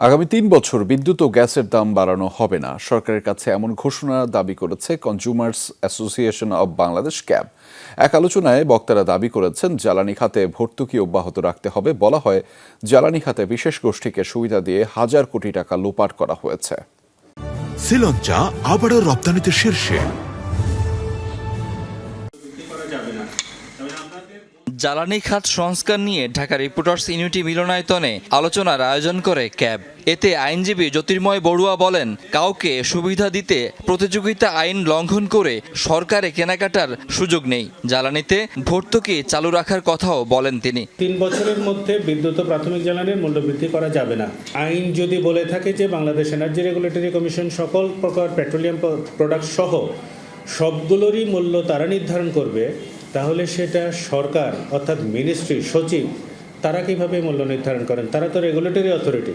আগামী তিন বছর বিদ্যুৎ ও গ্যাসের দাম বাড়ানো হবে না। সরকারের কাছে এমন ঘোষণা দাবি করেছে consumers association of Bangladesh CAB এক আলোচনায় বক্তারা দাবি করেছেন, জ্বালানি খাতে ভর্তুকি অব্যাহত রাখতে হবে বলা হয়, জ্বালানি খাতে বিশেষ গোষ্ঠীকে সুবিধা দিয়ে হাজার কোটি টাকা লোপাট করা হয়েছে। শ্রীলঞ্চা আবারও রপ্তানিতে শীর্ষে। জ্বালানি খাত সংস্কার নিয়ে ঢাকা রিপোর্টার্স ইউনিটি মিলনায়তনে আলোচনার আয়োজন করে ক্যাব। এতে আইনজীবী জ্যোতির্ময় বড়ুয়া বলেন, কাউকে সুবিধা দিতে প্রতিযোগিতা আইন লঙ্ঘন করে সরকারে কেনাকাটার সুযোগ নেই। জ্বালানিতে ভর্তুকি চালু রাখার কথাও বলেন তিনি। তিন বছরের মধ্যে বিদ্যুৎ প্রাথমিক জ্বালানির মূল্য বৃদ্ধি করা যাবে না। আইন যদি বলে থাকে যে বাংলাদেশ এনার্জি রেগুলেটরি কমিশন সকল প্রকার পেট্রোলিয়াম প্রোডাক্ট সহ সবগুলোরই মূল্য তারা নির্ধারণ করবে তাহলে সেটা সরকার অর্থাৎ মিনিস্ট্রি সচিব তারা কীভাবে মূল্য নির্ধারণ করেন? তারা তো রেগুলেটরি অথরিটি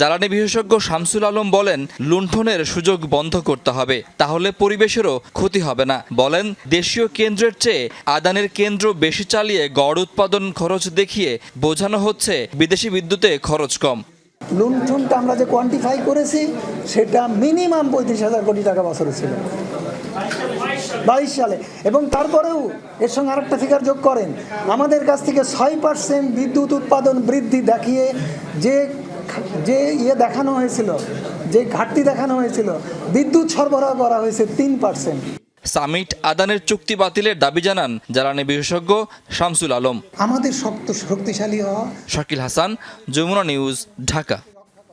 জ্বালানি বিশেষজ্ঞ শামসুল আলম বলেন লুণ্ঠনের সুযোগ বন্ধ করতে হবে তাহলে পরিবেশেরও ক্ষতি হবে না। বলেন দেশীয় কেন্দ্রের চেয়ে আদানের কেন্দ্র বেশি চালিয়ে গড় উৎপাদন খরচ দেখিয়ে বোঝানো হচ্ছে বিদেশি বিদ্যুতে খরচ কম। লুণ্ঠনটা আমরা যে কোয়ান্টিফাই করেছি সেটা মিনিমাম পঁয়ত্রিশ হাজার কোটি টাকা বছরে ছিল। বাইশ সালে। এবং তারপরেও এর সঙ্গে আরেকটা ফিগার যোগ করেন। আমাদের কাছ থেকে ছয় পার্সেন্ট বিদ্যুৎ উৎপাদন বৃদ্ধি দেখিয়ে যে যে ইয়ে দেখানো হয়েছিল যে ঘাটতি দেখানো হয়েছিল বিদ্যুৎ সরবরাহ করা হয়েছে তিন পার্সেন্ট সামিট আদানের চুক্তি বাতিলের দাবি জানান জ্বালানি বিশেষজ্ঞ শামসুল আলম। আমাদের শক্ত শক্তিশালী হওয়া। শাকিল হাসান যমুনা নিউজ ঢাকা।